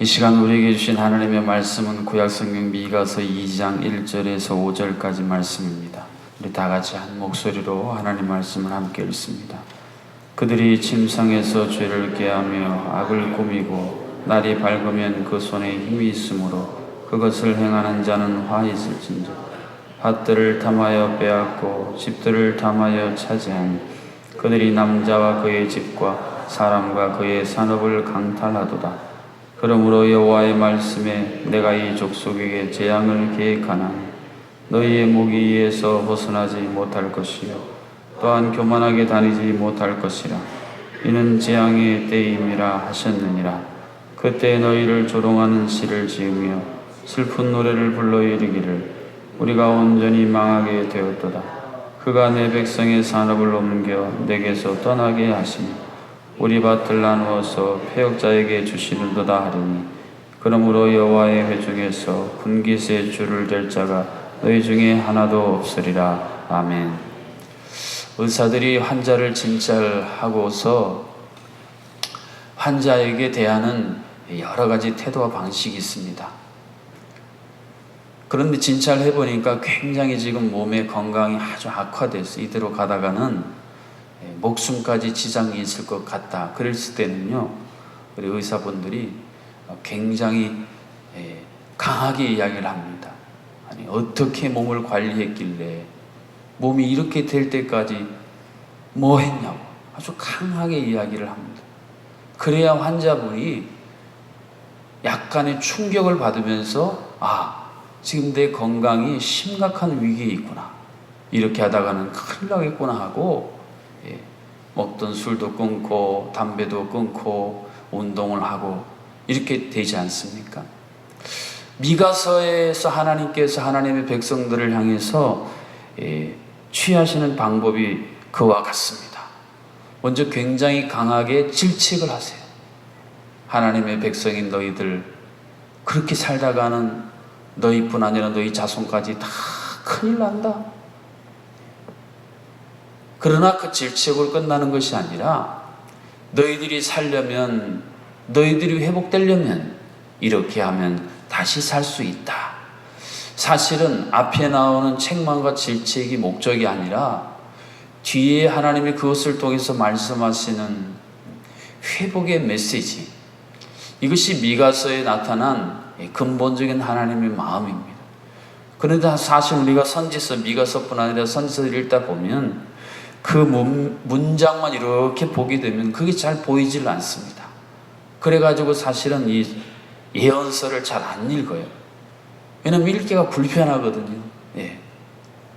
이 시간 우리에게 주신 하나님의 말씀은 구약성경 미가서 2장 1절에서 5절까지 말씀입니다. 우리 다 같이 한 목소리로 하나님 말씀을 함께 읽습니다. 그들이 침상에서 죄를 깨하며 악을 꾸미고 날이 밝으면 그 손에 힘이 있으므로 그것을 행하는 자는 화 있을진저 밭들을 탐하여 빼앗고 집들을 탐하여 차지한 그들이 남자와 그의 집과 사람과 그의 산업을 강탈하도다. 그러므로 여호와의 말씀에 내가 이 족속에게 재앙을 계획하나 너희의 목이 이에서 벗어나지 못할 것이요 또한 교만하게 다니지 못할 것이라. 이는 재앙의 때임이라 하셨느니라. 그때 너희를 조롱하는 시를 지으며 슬픈 노래를 불러 이르기를 우리가 온전히 망하게 되었도다. 그가 내 백성의 산업을 옮겨 내게서 떠나게 하시니 우리 밭을 나누어서 폐역자에게 주시는도다 하리니 그러므로 여호와의 회중에서 분깃의 줄을 댈 자가 너희 중에 하나도 없으리라 아멘. 의사들이 환자를 진찰하고서 환자에게 대하는 여러 가지 태도와 방식이 있습니다. 그런데 진찰해 보니까 굉장히 지금 몸의 건강이 아주 악화돼서 이대로 가다가는 예, 목숨까지 지장이 있을 것 같다. 그랬을 때는요, 우리 의사분들이 굉장히 예, 강하게 이야기를 합니다. 아니, 어떻게 몸을 관리했길래 몸이 이렇게 될 때까지 뭐 했냐고 아주 강하게 이야기를 합니다. 그래야 환자분이 약간의 충격을 받으면서 아, 지금 내 건강이 심각한 위기에 있구나. 이렇게 하다가는 큰일 나겠구나 하고 예, 먹던 술도 끊고 담배도 끊고 운동을 하고 이렇게 되지 않습니까? 미가서에서 하나님께서 하나님의 백성들을 향해서 예, 취하시는 방법이 그와 같습니다. 먼저 굉장히 강하게 질책을 하세요. 하나님의 백성인 너희들 그렇게 살다가는 너희뿐 아니라 너희 자손까지 다 큰일 난다. 그러나 그 질책으로 끝나는 것이 아니라 너희들이 살려면 너희들이 회복되려면 이렇게 하면 다시 살 수 있다. 사실은 앞에 나오는 책망과 질책이 목적이 아니라 뒤에 하나님이 그것을 통해서 말씀하시는 회복의 메시지. 이것이 미가서에 나타난 근본적인 하나님의 마음입니다. 그런데 사실 우리가 선지서, 미가서뿐 아니라 선지서를 읽다 보면 그 문, 문장만 이렇게 보게 되면 그게 잘 보이질 않습니다. 그래가지고 사실은 이 예언서를 잘 안 읽어요. 왜냐면 읽기가 불편하거든요. 예.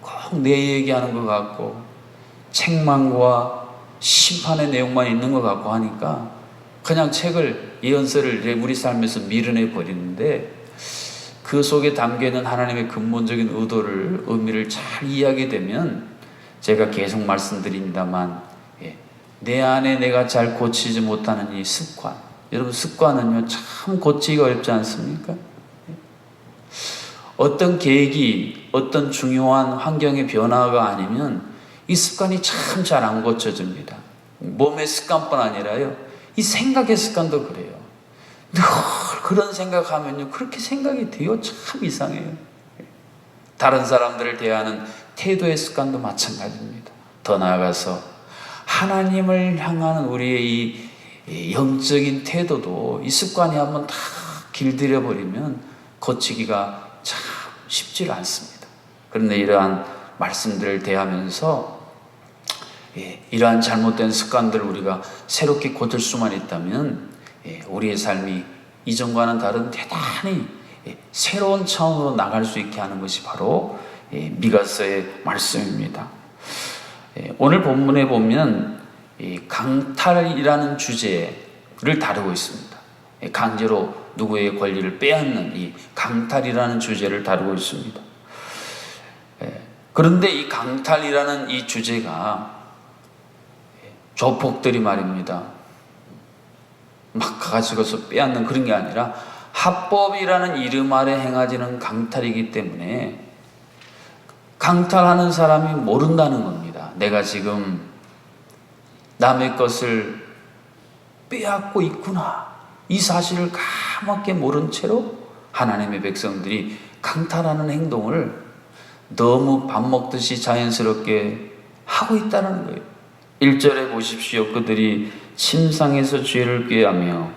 꼭 내 얘기하는 것 같고, 책망과 심판의 내용만 있는 것 같고 하니까 그냥 책을, 예언서를 우리 삶에서 밀어내 버리는데 그 속에 담겨 있는 하나님의 근본적인 의도를, 의미를 잘 이해하게 되면 제가 계속 말씀드립니다만, 예. 내 안에 내가 잘 고치지 못하는 이 습관, 여러분 습관은요 참 고치기가 어렵지 않습니까? 어떤 계획이 어떤 중요한 환경의 변화가 아니면 이 습관이 참 잘 안 고쳐집니다. 몸의 습관뿐 아니라요 이 생각의 습관도 그래요. 늘 그런 생각하면요 그렇게 생각이 돼요 참 이상해요. 다른 사람들을 대하는 태도의 습관도 마찬가지입니다. 더 나아가서 하나님을 향하는 우리의 이 영적인 태도도 이 습관이 한번 다 길들여 버리면 고치기가 참 쉽지 않습니다. 그런데 이러한 말씀들을 대하면서 예, 이러한 잘못된 습관들을 우리가 새롭게 고칠 수만 있다면 예, 우리의 삶이 이전과는 다른 대단히 예, 새로운 차원으로 나갈 수 있게 하는 것이 바로 예, 미가서의 말씀입니다. 예, 오늘 본문에 보면 이 강탈이라는 주제를 다루고 있습니다. 예, 강제로 누구의 권리를 빼앗는 이 강탈이라는 주제를 다루고 있습니다. 예, 그런데 이 강탈이라는 이 주제가 예, 조폭들이 말입니다. 막 가지고서 빼앗는 그런 게 아니라 합법이라는 이름 아래 행하지는 강탈이기 때문에 강탈하는 사람이 모른다는 겁니다. 내가 지금 남의 것을 빼앗고 있구나. 이 사실을 까맣게 모른 채로 하나님의 백성들이 강탈하는 행동을 너무 밥 먹듯이 자연스럽게 하고 있다는 거예요. 1절에 보십시오. 그들이 침상에서 죄를 꾀하며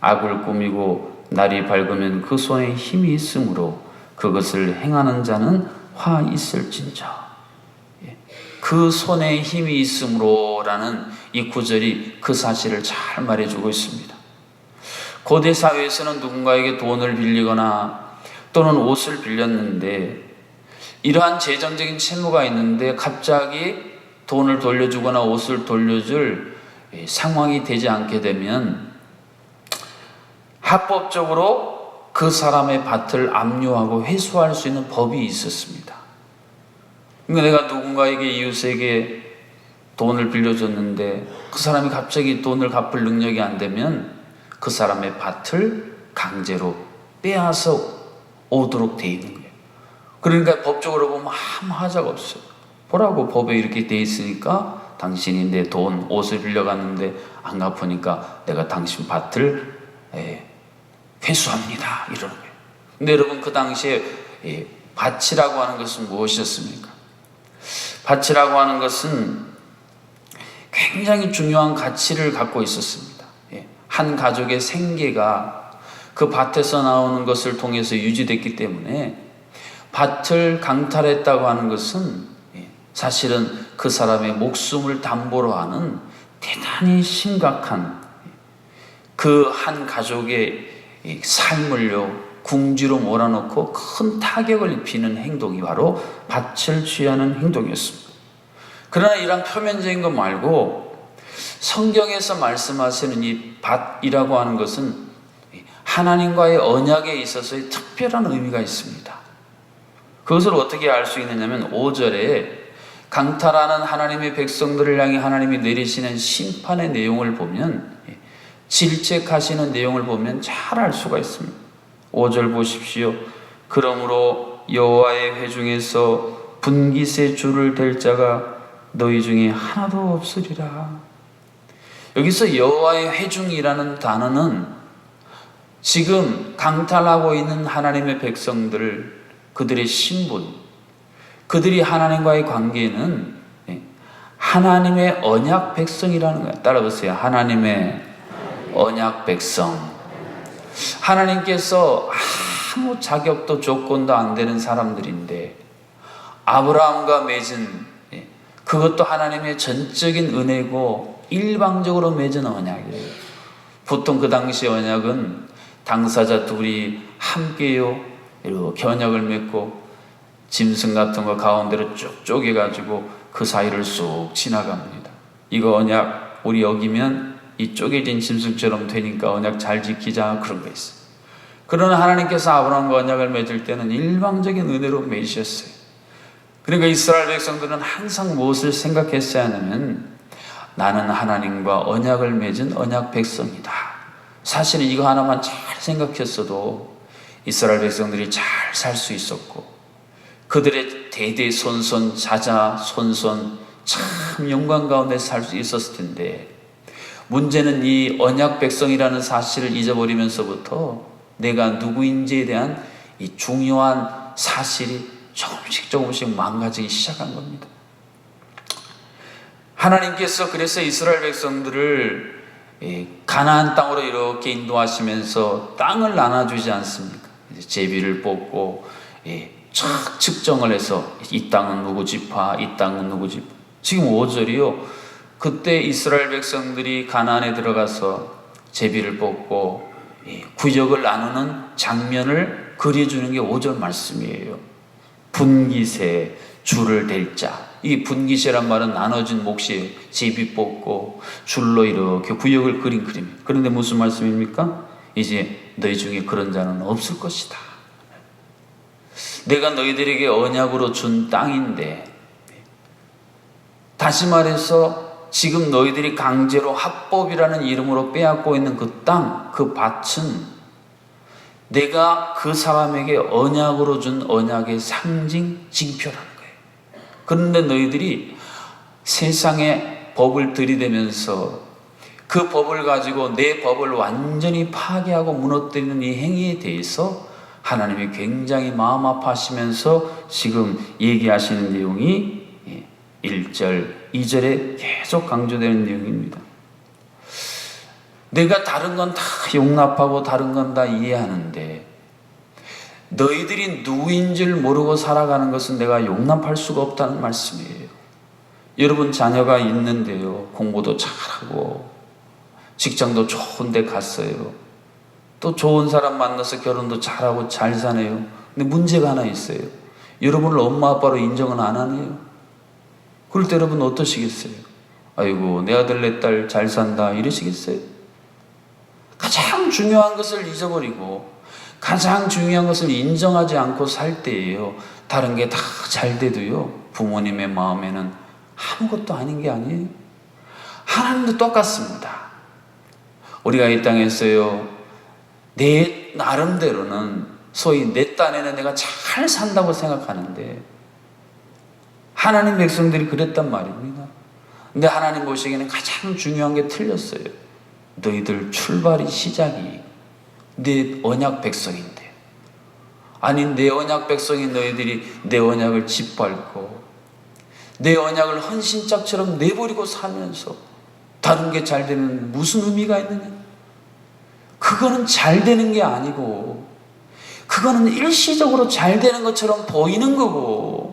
악을 꾸미고 날이 밝으면 그 손에 힘이 있으므로 그것을 행하는 자는 화 있을진저. 예. 그 손에 힘이 있으므로라는 이 구절이 그 사실을 잘 말해주고 있습니다. 고대 사회에서는 누군가에게 돈을 빌리거나 또는 옷을 빌렸는데 이러한 재정적인 채무가 있는데 갑자기 돈을 돌려주거나 옷을 돌려줄 상황이 되지 않게 되면 합법적으로 그 사람의 밭을 압류하고 회수할 수 있는 법이 있었습니다. 그러니까 내가 누군가에게 이웃에게 돈을 빌려줬는데 그 사람이 갑자기 돈을 갚을 능력이 안 되면 그 사람의 밭을 강제로 빼앗아 오도록 돼 있는 거예요. 그러니까 법적으로 보면 아무 하자가 없어요. 보라고 법에 이렇게 돼 있으니까 당신이 내 돈, 옷을 빌려갔는데 안 갚으니까 내가 당신 밭을 예, 회수합니다. 이러는 거예요. 근데 여러분 그 당시에 예, 밭이라고 하는 것은 무엇이었습니까? 밭이라고 하는 것은 굉장히 중요한 가치를 갖고 있었습니다. 예, 한 가족의 생계가 그 밭에서 나오는 것을 통해서 유지됐기 때문에 밭을 강탈했다고 하는 것은 예, 사실은 그 사람의 목숨을 담보로 하는 대단히 심각한 그 한 가족의 삶을요 궁지로 몰아넣고 큰 타격을 입히는 행동이 바로 밭을 취하는 행동이었습니다. 그러나 이런 표면적인 것 말고 성경에서 말씀하시는 이 밭이라고 하는 것은 하나님과의 언약에 있어서의 특별한 의미가 있습니다. 그것을 어떻게 알 수 있느냐면 5절에 강탈하는 하나님의 백성들을 향해 하나님이 내리시는 심판의 내용을 보면 질책하시는 내용을 보면 잘 알 수가 있습니다. 5절 보십시오. 그러므로 여호와의 회중에서 분깃의 줄을 댈 자가 너희 중에 하나도 없으리라. 여기서 여호와의 회중이라는 단어는 지금 강탈하고 있는 하나님의 백성들을 그들의 신분, 그들이 하나님과의 관계는 하나님의 언약 백성이라는 거야. 따라보세요. 하나님의 언약 백성. 하나님께서 아무 자격도 조건도 안 되는 사람들인데 아브라함과 맺은 예, 그것도 하나님의 전적인 은혜고 일방적으로 맺은 언약이에요. 보통 그 당시 언약은 당사자 둘이 함께요 이렇게 언약을 맺고 짐승 같은 거 가운데로 쭉 쪼개가지고 그 사이를 쑥 지나갑니다. 이거 언약 우리 여기면 이 쪼개진 짐승처럼 되니까 언약 잘 지키자 그런 거 있어요. 그러나 하나님께서 아브라함과 언약을 맺을 때는 일방적인 은혜로 맺으셨어요. 그러니까 이스라엘 백성들은 항상 무엇을 생각했어야 하냐면 나는 하나님과 언약을 맺은 언약 백성이다. 사실은 이거 하나만 잘 생각했어도 이스라엘 백성들이 잘 살 수 있었고 그들의 대대손손 자자 손손 참 영광 가운데 살 수 있었을 텐데 문제는 이 언약 백성이라는 사실을 잊어버리면서부터 내가 누구인지에 대한 이 중요한 사실이 조금씩 조금씩 망가지기 시작한 겁니다. 하나님께서 그래서 이스라엘 백성들을 가나안 땅으로 이렇게 인도하시면서 땅을 나눠주지 않습니까? 제비를 뽑고 촥 측정을 해서 이 땅은 누구 지파, 이 땅은 누구 지파. 지금 5절이요. 그때 이스라엘 백성들이 가나안에 들어가서 제비를 뽑고 구역을 나누는 장면을 그려주는 게 5절 말씀이에요. 분기세 줄을 댈 자. 이 분기세란 말은 나눠진 몫이 제비 뽑고 줄로 이렇게 구역을 그린 그림. 그런데 무슨 말씀입니까? 이제 너희 중에 그런 자는 없을 것이다. 내가 너희들에게 언약으로 준 땅인데 다시 말해서 지금 너희들이 강제로 합법이라는 이름으로 빼앗고 있는 그 땅, 그 밭은 내가 그 사람에게 언약으로 준 언약의 상징, 징표라는 거예요. 그런데 너희들이 세상에 법을 들이대면서 그 법을 가지고 내 법을 완전히 파괴하고 무너뜨리는 이 행위에 대해서 하나님이 굉장히 마음 아파하시면서 지금 얘기하시는 내용이 1절, 2절에 계속 강조되는 내용입니다. 내가 다른 건 다 용납하고 다른 건 다 이해하는데 너희들이 누구인 줄 모르고 살아가는 것은 내가 용납할 수가 없다는 말씀이에요. 여러분 자녀가 있는데요. 공부도 잘하고 직장도 좋은 데 갔어요. 또 좋은 사람 만나서 결혼도 잘하고 잘 사네요. 근데 문제가 하나 있어요. 여러분을 엄마 아빠로 인정은 안 하네요. 그럴 때 여러분 어떠시겠어요? 아이고 내 아들 내 딸 잘 산다 이러시겠어요? 가장 중요한 것을 잊어버리고 가장 중요한 것을 인정하지 않고 살 때예요. 다른 게 다 잘 돼도요. 부모님의 마음에는 아무것도 아닌 게 아니에요. 하나님도 똑같습니다. 우리가 이 땅에서요. 내 나름대로는 소위 내 딴에는 내가 잘 산다고 생각하는데 하나님 백성들이 그랬단 말입니다. 근데 하나님 보시기에는 가장 중요한 게 틀렸어요. 너희들 출발이 시작이 내 언약 백성인데 아니 내 언약 백성이 너희들이 내 언약을 짓밟고 내 언약을 헌신짝처럼 내버리고 살면서 다른 게 잘 되면 무슨 의미가 있느냐? 그거는 잘 되는 게 아니고 그거는 일시적으로 잘 되는 것처럼 보이는 거고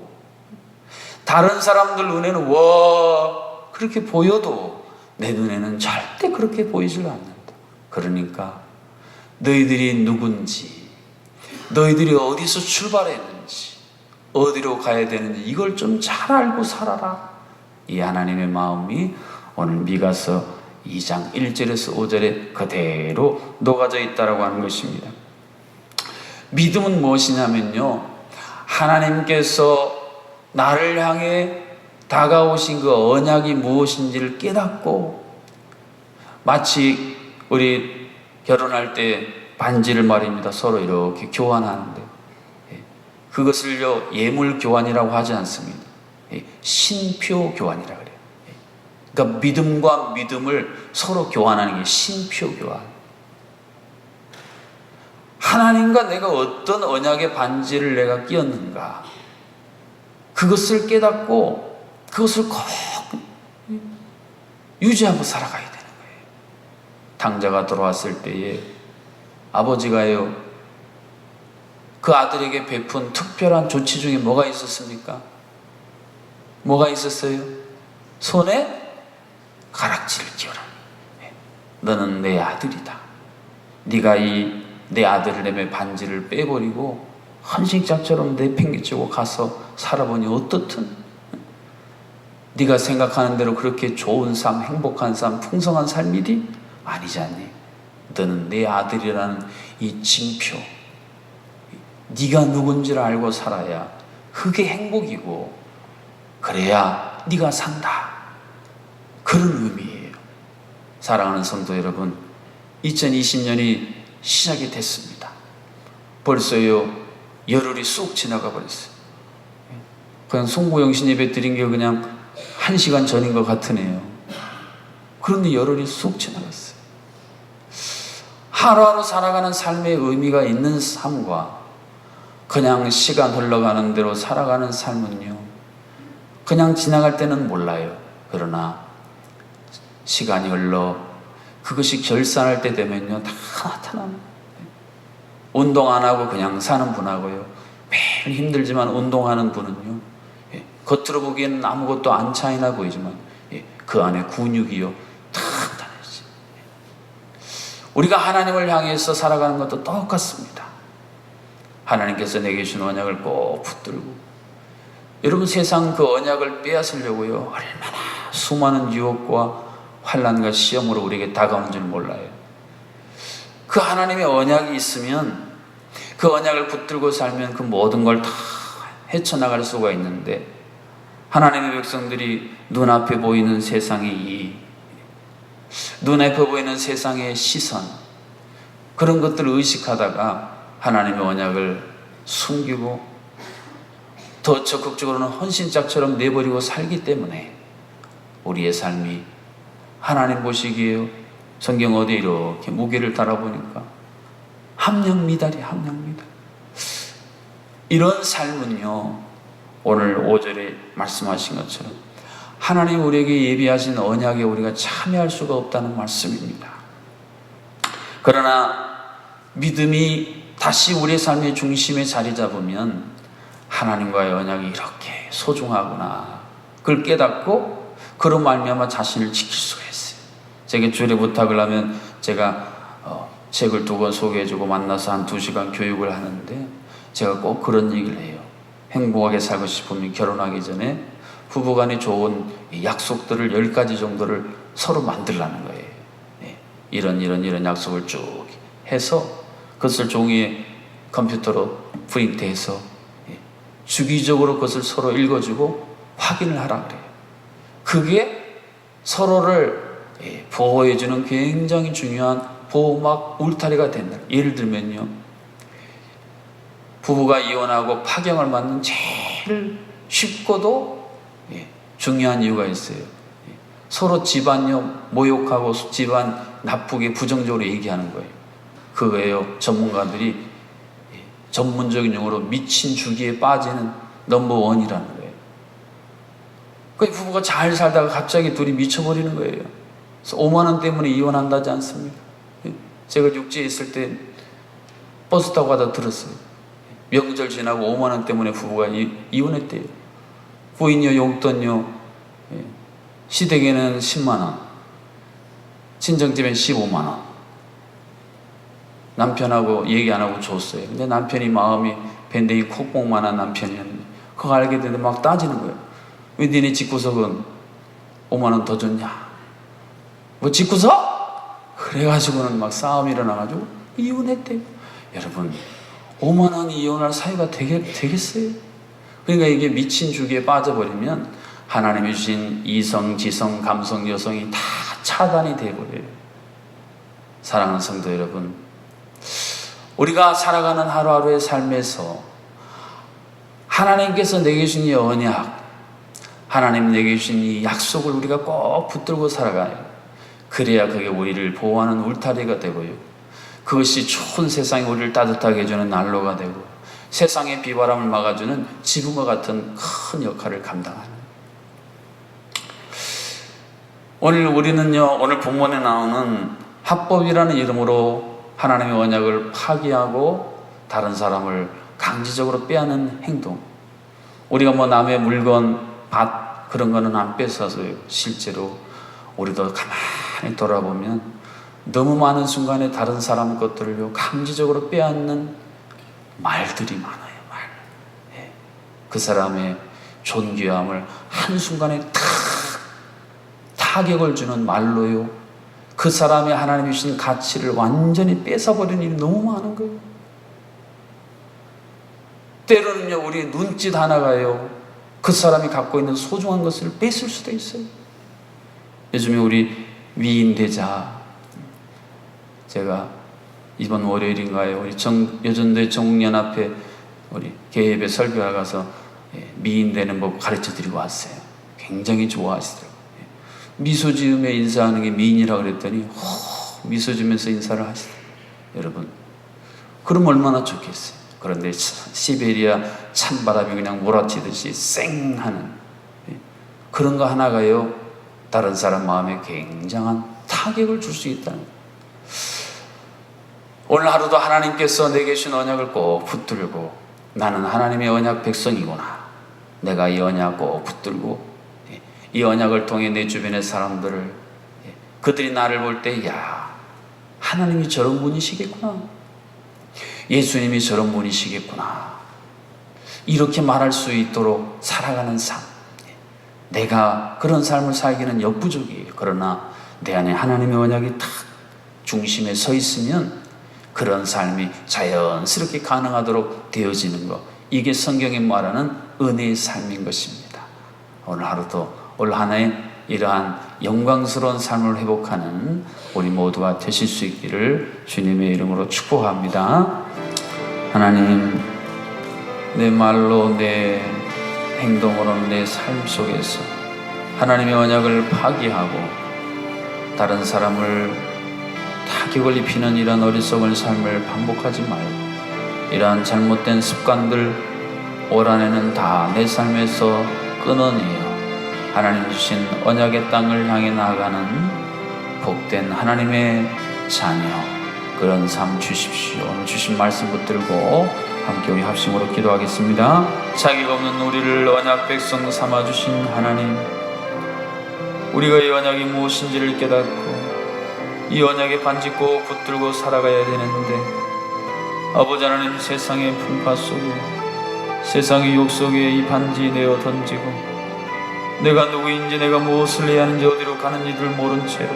다른 사람들 눈에는 와 그렇게 보여도 내 눈에는 절대 그렇게 보이질 않는다. 그러니까 너희들이 누군지 너희들이 어디서 출발했는지 어디로 가야 되는지 이걸 좀 잘 알고 살아라. 이 하나님의 마음이 오늘 미가서 2장 1절에서 5절에 그대로 녹아져 있다라고 하는 것입니다. 믿음은 무엇이냐면요. 하나님께서 나를 향해 다가오신 그 언약이 무엇인지를 깨닫고 마치 우리 결혼할 때 반지를 말입니다. 서로 이렇게 교환하는데 예, 그것을요 예물 교환이라고 하지 않습니다. 예, 신표 교환이라 그래요. 예, 그러니까 믿음과 믿음을 서로 교환하는 게 신표 교환. 하나님과 내가 어떤 언약의 반지를 내가 끼었는가 그것을 깨닫고 그것을 꼭 유지하고 살아가야 되는 거예요. 당자가 돌아왔을 때에 아버지가요, 그 아들에게 베푼 특별한 조치 중에 뭐가 있었습니까? 뭐가 있었어요? 손에 가락지를 끼워라. 네. 너는 내 아들이다. 네가 이 내 아들을 내며 반지를 빼버리고 헌신짝처럼 내팽개치고 가서 살아보니 어떻든 네가 생각하는 대로 그렇게 좋은 삶, 행복한 삶, 풍성한 삶이디? 아니지 않니? 너는 내 아들이라는 이 징표, 네가 누군지를 알고 살아야 그게 행복이고 그래야 네가 산다. 그런 의미예요. 사랑하는 성도 여러분, 2020년이 시작이 됐습니다. 벌써요 열흘이 쑥 지나가 버렸어요. 그냥 송구영신 예배 드린 게 그냥 한 시간 전인 것 같으네요. 그런데 열흘이 쑥 지나갔어요. 하루하루 살아가는 삶의 의미가 있는 삶과 그냥 시간 흘러가는 대로 살아가는 삶은요. 그냥 지나갈 때는 몰라요. 그러나 시간이 흘러 그것이 결산할 때 되면요. 다 나타납니다. 운동 안 하고 그냥 사는 분하고요. 매일 힘들지만 운동하는 분은요. 예, 겉으로 보기에는 아무것도 안 차이나 보이지만 예, 그 안에 근육이요. 탄탄해지. 우리가 하나님을 향해서 살아가는 것도 똑같습니다. 하나님께서 내게 주신 언약을 꼭 붙들고 여러분 세상 그 언약을 빼앗으려고요. 얼마나 수많은 유혹과 환란과 시험으로 우리에게 다가온 줄 몰라요. 그 하나님의 언약이 있으면 그 언약을 붙들고 살면 그 모든 걸 다 헤쳐나갈 수가 있는데 하나님의 백성들이 눈앞에 보이는 세상의 이 눈앞에 보이는 세상의 시선 그런 것들을 의식하다가 하나님의 언약을 숨기고 더 적극적으로는 헌신짝처럼 내버리고 살기 때문에 우리의 삶이 하나님 보시기에요. 성경 어디 이렇게 무게를 달아보니까 함량 미달이 함량 미달. 이런 삶은요, 오늘 5절에 말씀하신 것처럼 하나님 우리에게 예비하신 언약에 우리가 참여할 수가 없다는 말씀입니다. 그러나 믿음이 다시 우리의 삶의 중심에 자리 잡으면 하나님과의 언약이 이렇게 소중하구나. 그걸 깨닫고 그런 말미암아 자신을 지킬 수가 있어요. 제게 주일에 부탁을 하면 제가 어, 책을 두 권 소개해주고 만나서 한 두 시간 교육을 하는데 제가 꼭 그런 얘기를 해요. 행복하게 살고 싶으면 결혼하기 전에 부부간에 좋은 이 약속들을 열 가지 정도를 서로 만들라는 거예요. 네. 이런 이런 이런 약속을 쭉 해서 그것을 종이에 컴퓨터로 프린트해서 예, 주기적으로 그것을 서로 읽어주고 확인을 하라 그래요. 그게 서로를 예, 보호해주는 굉장히 중요한 보호막 울타리가 된다. 예를 들면요. 부부가 이혼하고 파경을 맞는 제일 쉽고도 예, 중요한 이유가 있어요. 예, 서로 집안요 모욕하고 집안 나쁘게 부정적으로 얘기하는 거예요. 그거예요. 전문가들이 예, 전문적인 용어로 미친 주기에 빠지는 넘버 원이라는 거예요. 그 부부가 잘 살다가 갑자기 둘이 미쳐버리는 거예요. 그래서 5만 원 때문에 이혼한다지 않습니까? 예, 제가 육지에 있을 때 버스 타고 가다 들었어요. 명절 지나고 5만 원 때문에 부부가 이, 이혼했대요. 부인요 용돈요 예, 시댁에는 10만 원, 친정집엔 15만 원. 남편하고 얘기 안 하고 줬어요. 근데 남편이 마음이 밴댕이 콧봉만한 남편이었는데 그거 알게 되는데 막 따지는 거예요. 왜 니네 집구석은 5만 원 더 줬냐? 뭐 집구석? 그래가지고는 막 싸움이 일어나가지고 이혼했대요. 여러분 5만 원 이혼할 사이가 되겠, 되겠어요? 그러니까 이게 미친 주기에 빠져버리면 하나님이 주신 이성, 지성, 감성, 여성이 다 차단이 되버려요. 사랑하는 성도 여러분, 우리가 살아가는 하루하루의 삶에서 하나님께서 내게 주신 이 언약, 하나님 내게 주신 이 약속을 우리가 꼭 붙들고 살아가요. 그래야 그게 우리를 보호하는 울타리가 되고요. 그것이 추운 세상에 우리를 따뜻하게 해주는 난로가 되고 세상의 비바람을 막아주는 지붕과 같은 큰 역할을 감당하는 오늘 우리는요 오늘 본문에 나오는 합법이라는 이름으로 하나님의 언약을 파기하고 다른 사람을 강제적으로 빼앗는 행동 우리가 뭐 남의 물건 밭 그런 거는 안 뺏어서요 실제로 우리도 가만히 돌아보면 너무 많은 순간에 다른 사람 것들을요 강제적으로 빼앗는 말들이 많아요 말. 예. 그 사람의 존귀함을 한 순간에 탁 타격을 주는 말로요. 그 사람의 하나님이 주신 가치를 완전히 뺏어버리는 일이 너무 많은 거예요. 때로는요, 우리 눈짓 하나가요, 그 사람이 갖고 있는 소중한 것을 뺏을 수도 있어요. 요즘에 우리 위인대자, 제가 이번 월요일인가요? 우리 정, 여전대 정연합회 우리 개협에 설교하 가서 예, 미인되는 법 가르쳐 드리고 왔어요. 굉장히 좋아하시더라고요. 예. 미소 지으며 인사하는 게 미인이라고 그랬더니 호, 미소 지으면서 인사를 하시더라고요. 여러분, 그럼 얼마나 좋겠어요. 그런데 시베리아 찬바람이 그냥 몰아치듯이 쌩 하는 예. 그런 거 하나가요. 다른 사람 마음에 굉장한 타격을 줄 수 있다는 거예요. 오늘 하루도 하나님께서 내게 주신 언약을 꼭 붙들고 나는 하나님의 언약 백성이구나. 내가 이 언약 꼭 붙들고 예, 이 언약을 통해 내 주변의 사람들을 예, 그들이 나를 볼 때 야, 하나님이 저런 분이시겠구나. 예수님이 저런 분이시겠구나. 이렇게 말할 수 있도록 살아가는 삶. 예, 내가 그런 삶을 살기는 역부족이에요. 그러나 내 안에 하나님의 언약이 탁 중심에 서 있으면 그런 삶이 자연스럽게 가능하도록 되어지는 것. 이게 성경이 말하는 은혜의 삶인 것입니다. 오늘 하루도 올 한해 이러한 영광스러운 삶을 회복하는 우리 모두가 되실 수 있기를 주님의 이름으로 축복합니다. 하나님, 내 말로 내 행동으로 내삶 속에서 하나님의 언약을 파기하고 다른 사람을 타격을 입히는 이런 어리석은 삶을 반복하지 말고 이러한 잘못된 습관들 올 한해는 다 내 삶에서 끊어내어 하나님 주신 언약의 땅을 향해 나아가는 복된 하나님의 자녀 그런 삶 주십시오. 오늘 주신 말씀 붙들고 함께 우리 합심으로 기도하겠습니다. 자기가 없는 우리를 언약 백성 삼아 주신 하나님 우리가 이 언약이 무엇인지를 깨닫고 이 언약에 반짓고 붙들고 살아가야 되는데 아버지 하나님 세상의 풍파 속에 세상의 욕 속에 이 반지 내어 던지고 내가 누구인지 내가 무엇을 해야 하는지 어디로 가는지를 모른 채로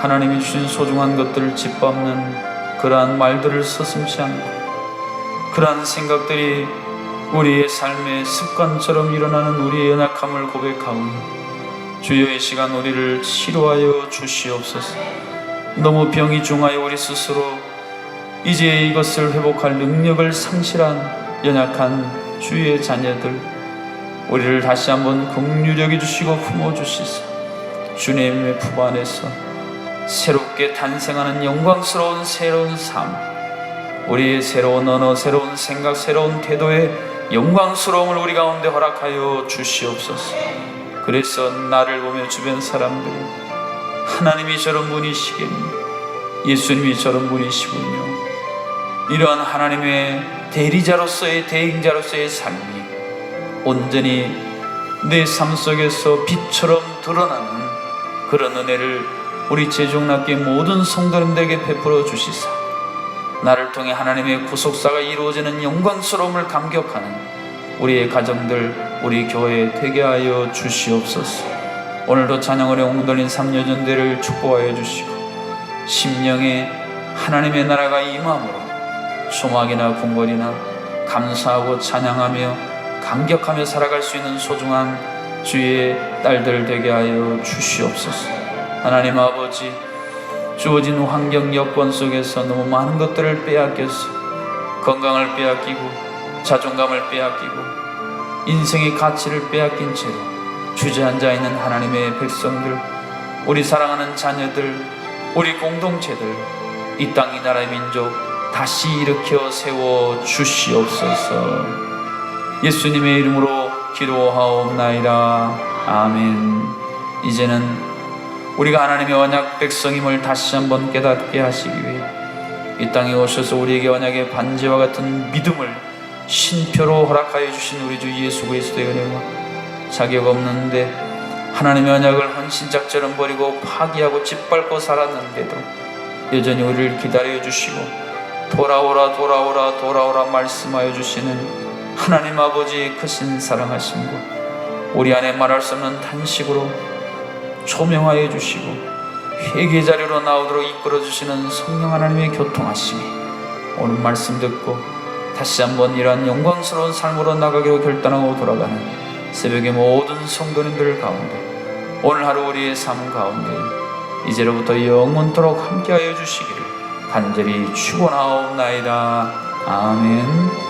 하나님이 주신 소중한 것들을 짓밟는 그러한 말들을 서슴지 않고 그러한 생각들이 우리의 삶의 습관처럼 일어나는 우리의 연약함을 고백하오니 주여 이 시간 우리를 치료하여 주시옵소서. 너무 병이 중하여 우리 스스로 이제 이것을 회복할 능력을 상실한 연약한 주의 자녀들 우리를 다시 한번 긍휼히 주시고 품어 주시사 주님의 품 안에서 새롭게 탄생하는 영광스러운 새로운 삶 우리의 새로운 언어 새로운 생각 새로운 태도의 영광스러움을 우리 가운데 허락하여 주시옵소서. 그래서 나를 보며 주변 사람들이 하나님이 저런 분이시겠니? 예수님이 저런 분이시군요. 이러한 하나님의 대리자로서의 대행자로서의 삶이 온전히 내 삶 속에서 빛처럼 드러나는 그런 은혜를 우리 제종납게 모든 성도님들에게 베풀어 주시사 나를 통해 하나님의 구속사가 이루어지는 영광스러움을 감격하는 우리의 가정들, 우리 교회 되게 하여 주시옵소서. 오늘도 찬양으로 옹돌린 삼여전대를 축복하여 주시고 심령에 하나님의 나라가 임함으로 소망이나 궁궐이나 감사하고 찬양하며 감격하며 살아갈 수 있는 소중한 주의 딸들 되게 하여 주시옵소서. 하나님 아버지 주어진 환경 여건 속에서 너무 많은 것들을 빼앗겨서 건강을 빼앗기고 자존감을 빼앗기고 인생의 가치를 빼앗긴 채로 주저앉아 있는 하나님의 백성들 우리 사랑하는 자녀들 우리 공동체들 이 땅 이 나라의 민족 다시 일으켜 세워 주시옵소서. 예수님의 이름으로 기도하옵나이다. 아멘. 이제는 우리가 하나님의 언약 백성임을 다시 한번 깨닫게 하시기 위해 이 땅에 오셔서 우리에게 언약의 반지와 같은 믿음을 신표로 허락하여 주신 우리 주 예수 그리스도의 은혜와 자격 없는데 하나님의 언약을 헌신작처럼 버리고 파기하고 짓밟고 살았는데도 여전히 우리를 기다려 주시고 돌아오라 돌아오라 돌아오라 말씀하여 주시는 하나님 아버지의 크신 사랑하심과 우리 안에 말할 수 없는 탄식으로 조명하여 주시고 회개 자료로 나오도록 이끌어 주시는 성령 하나님의 교통하심이 오늘 말씀 듣고 다시 한번 이러한 영광스러운 삶으로 나가기로 결단하고 돌아가는 새벽의 모든 성도님들 가운데 오늘 하루 우리의 삶 가운데 이제로부터 영원토록 함께하여 주시기를 간절히 축원하옵나이다 아멘.